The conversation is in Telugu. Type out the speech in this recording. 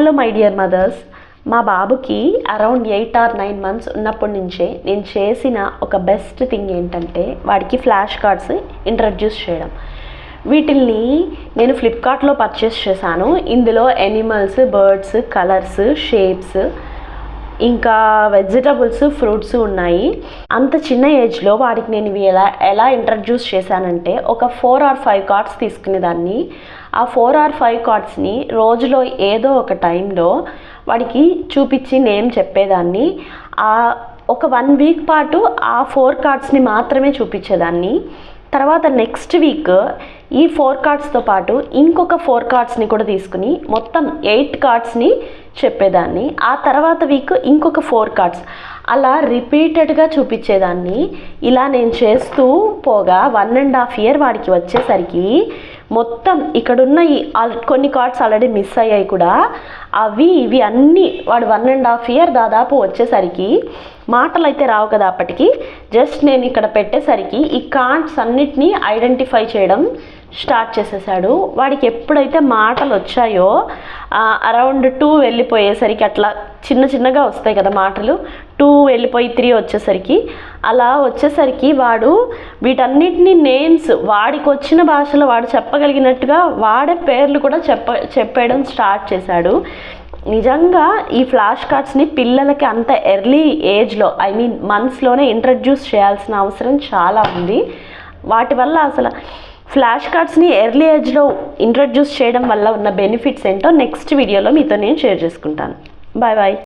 హలో మై డియర్ మదర్స్ మా బాబుకి around eight or nine months ఉన్నప్పటి నుంచే నేను చేసిన ఒక బెస్ట్ థింగ్ ఏంటంటే వాడికి ఫ్లాష్ కార్డ్స్ ఇంట్రడ్యూస్ చేయడం. వీటిల్ని నేను ఫ్లిప్కార్ట్లో పర్చేస్ చేశాను. ఇందులో ఎనిమల్స్ బర్డ్స్ కలర్స్ షేప్స్ ఇంకా వెజిటబుల్స్ ఫ్రూట్స్ ఉన్నాయి. అంత చిన్న ఏజ్లో వాడికి నేను ఇవి ఎలా ఎలా ఇంట్రడ్యూస్ చేశానంటే ఒక ఫోర్ ఆర్ ఫైవ్ కార్డ్స్ తీసుకునేదాన్ని. ఆ ఫోర్ ఆర్ ఫైవ్ కార్డ్స్ని రోజులో ఏదో ఒక టైంలో వాడికి చూపించి నేమ్ చెప్పేదాన్ని. ఆ ఒక వన్ వీక్ పాటు ఆ ఫోర్ కార్డ్స్ని మాత్రమే చూపించేదాన్ని. తర్వాత నెక్స్ట్ వీక్ ఈ ఫోర్ కార్డ్స్తో పాటు ఇంకొక ఫోర్ కార్డ్స్ని కూడా తీసుకుని మొత్తం ఎయిట్ కార్డ్స్ని చెప్పేదాన్ని. ఆ తర్వాత వీక్ ఇంకొక ఫోర్ కార్డ్స్. అలా రిపీటెడ్గా చూపించేదాన్ని. ఇలా నేను చేస్తూ పోగా వన్ అండ్ హాఫ్ ఇయర్ వాడికి వచ్చేసరికి మొత్తం ఇక్కడున్న ఈ కొన్ని కార్డ్స్ ఆల్రెడీ మిస్ అయ్యాయి కూడా. అవి ఇవి అన్నీ వాడు వన్ అండ్ హాఫ్ ఇయర్ దాదాపు వచ్చేసరికి మాటలు అయితే రావు కదా అప్పటికి. జస్ట్ నేను ఇక్కడ పెట్టేసరికి ఈ కార్డ్స్ అన్నిటినీ ఐడెంటిఫై చేయడం స్టార్ట్ చేసేసాడు. వాడికి ఎప్పుడైతే మాటలు వచ్చాయో అరౌండ్ టూ వెళ్ళిపోయేసరికి అట్లా చిన్న చిన్నగా వస్తాయి కదా మాటలు. టూ వెళ్ళిపోయి త్రీ వచ్చేసరికి. అలా వచ్చేసరికి వాడు వీటన్నిటిని నేమ్స్ వాడికి వచ్చిన భాషలో వాడు చెప్పగలిగినట్టుగా వాడే పేర్లు కూడా చెప్ప చెప్పేయడం స్టార్ట్ చేశాడు. నిజంగా ఈ ఫ్లాష్ కార్డ్స్ని పిల్లలకి అంత ఎర్లీ ఏజ్లో ఐ మీన్ మంత్స్లోనే ఇంట్రడ్యూస్ చేయాల్సిన అవసరం చాలా ఉంది. వాటి వల్ల అసలు ఫ్లాష్ కార్డ్స్ని ఎర్లీ ఏజ్లో ఇంట్రడ్యూస్ చేయడం వల్ల ఉన్న బెనిఫిట్స్ ఏంటో నెక్స్ట్ వీడియోలో మీతో నేను షేర్ చేసుకుంటాను. Bye bye.